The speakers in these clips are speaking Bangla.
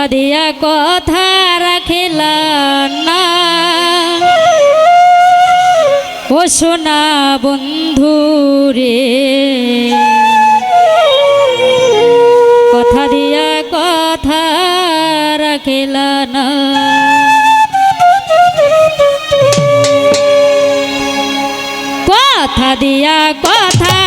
কথা দিয়া কথা রাখিলা না। ও সোনা বন্ধু রে, কথা দিয়া কথা রাখিলা না। কথা দিয়া কথা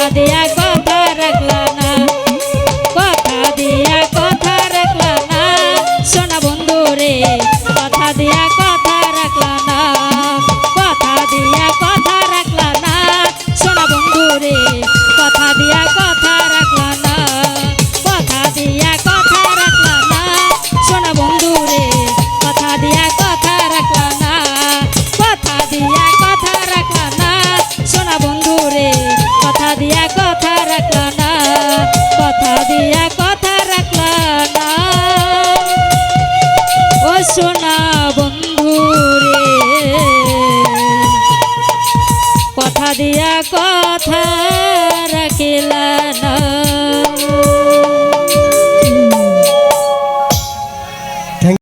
কথা রে কথা দিয়া কথা